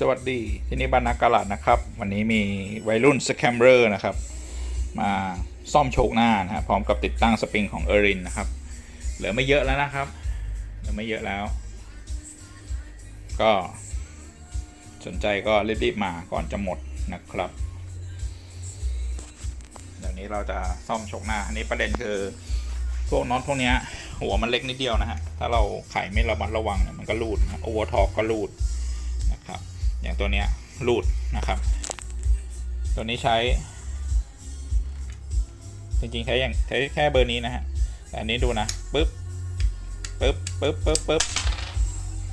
สวัสดีที่นี่บ้านนักกาลาดนะครับ วันนี้มีวัยรุ่นสแคมเบอร์นะครับ มาซ่อมโชคหน้านะฮะพร้อมกับติดตั้งสปริงของเอรินนะครับ เหลือไม่เยอะแล้วนะครับเหลือไม่เยอะแล้ว ก็สนใจก็รีบๆมาก่อนจะหมดนะครับเดี๋ยวนี้เราจะซ่อมโชคหน้า อันนี้ประเด็นคือพวกน็อตพวกเนี้ยหัวมันเล็กนิดเดียวนะฮะถ้าเราไขไม่ระมัดระวังเนี่ยมันก็รูดโอเวอร์ทอกก็รูดนะครับ อย่างตัวเนี้ยรูดนะครับ ตัวนี้ใช้ จริงๆใช้อย่างใช้แค่เบอร์นี้นะฮะแต่อันนี้ดูนะปึ๊บปึ๊บปึ๊บปึ๊บปึ๊บ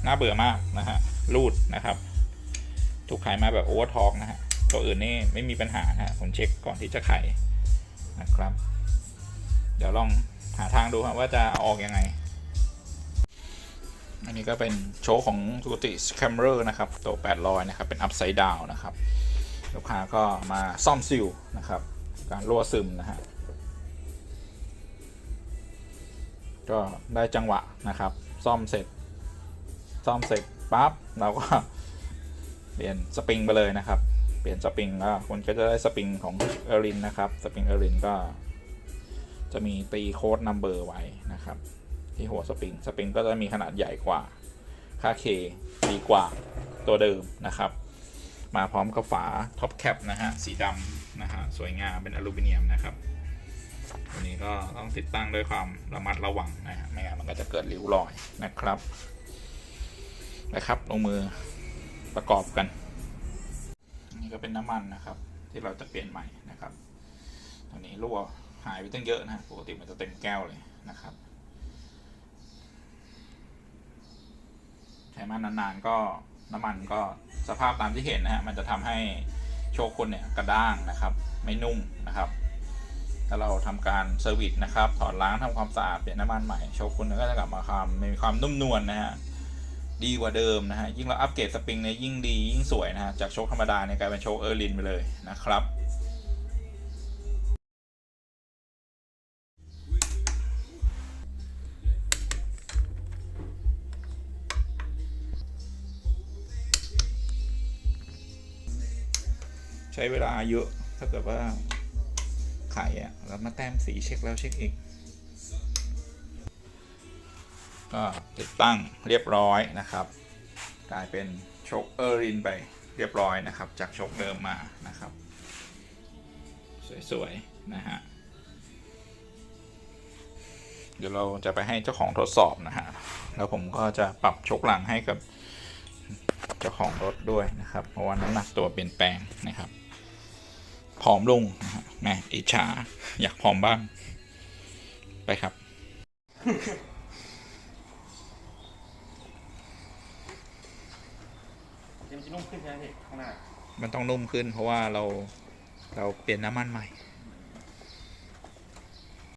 น่าเบื่อมากนะฮะรูดนะครับ ถูกขายมาแบบโอเวอร์ทอกนะฮะตัวอื่นนี่ไม่มีปัญหาฮะผมเช็คก่อนที่จะไขนะครับ เดี๋ยวลองหาทางดูครับว่าจะออกยังไง อันนี้ก็เป็นโชว์ของ s c o t i s Camera นะครับ ตัว 800 นะครับ เป็น Upside Down นะครับ ลูกค้าก็มาซ่อมซิลนะครับ การรั่วซึมนะฮะ ก็ได้จังหวะนะครับ ซ่อมเสร็จ ซ่อมเสร็จปั๊บ เราก็เปลี่ยนสปริงไปเลยนะครับ เปลี่ยนสปริงแล้วคุณก็จะได้สปริงของเอรินนะครับ สปริงเอรินก็จะมีตีโค้ดนัมเบอร์ไว้นะครับ ที่หัวสปริง สปริงก็จะมีขนาดใหญ่กว่า ค่า K ดีกว่าตัวเดิมนะครับ มาพร้อมกับฝาท็อปแคปนะฮะ สีดำนะฮะ สวยงามเป็นอลูมิเนียมนะครับตัวนี้ก็ต้องติดตั้งด้วยความระมัดระวังนะฮะ ไม่งั้นมันก็จะเกิดริ้วรอยนะครับ นะครับ ลงมือประกอบกันนนี้ก็เป็นน้ำมันนะครับ ที่เราจะเปลี่ยนใหม่นะครับตอนนี้รั่วหายไปตั้งเยอะนะฮะปกติมันจะเต็มแก้วเลยนะครับ ช้มานานๆก็น้ำมันก็สภาพตามที่เห็นนะฮะมันจะทำให้โชคคุณเนี่ยกระด้างนะครับไม่นุ่มนะครับถ้าเราทำการเซอร์วิสนะครับถอดล้างทำความสะอาดเปลี่ยนน้ำมันใหม่โชคคุณก็จะกลับมาความมีความนุ่มนวลนะฮะดีกว่าเดิมนะฮะยิ่งเราอัปเกรดสปริงเนี่ยยิ่งดียิ่งสวยนะฮะจากโชคธรรมดาเนี่ยกลายเป็นโชคเออร์ลินไปเลยนะครับ ช้เวลาเยอะ ถ้าเกิดว่าไข่อะแล้วมาแต้มสีเช็คแล้วเช็คอีก ก็ติดตั้งเรียบร้อยนะครับ กลายเป็นชคเออรินไปเรียบร้อยนะครับ จากชคเดิมมานะครับ สวยๆนะฮะเดี๋ยวเราจะไปให้เจ้าของทดสอบนะฮะ แล้วผมก็จะปรับชคหลังให้กับเจ้าของรถด้วยนะครับ เพราะว่าน้ำหนักตัวเปลี่ยนแปลงนะครับ ผอมลงนะฮะแหมอิจฉาอยากผอมบ้าง ไปครับเดี๋ยวมันจะนุ่มขึ้นใช่ไหมพี่ข้างหน้า มันต้องนุ่มขึ้นเพราะว่าเราเราเปลี่ยนน้ำมันใหม่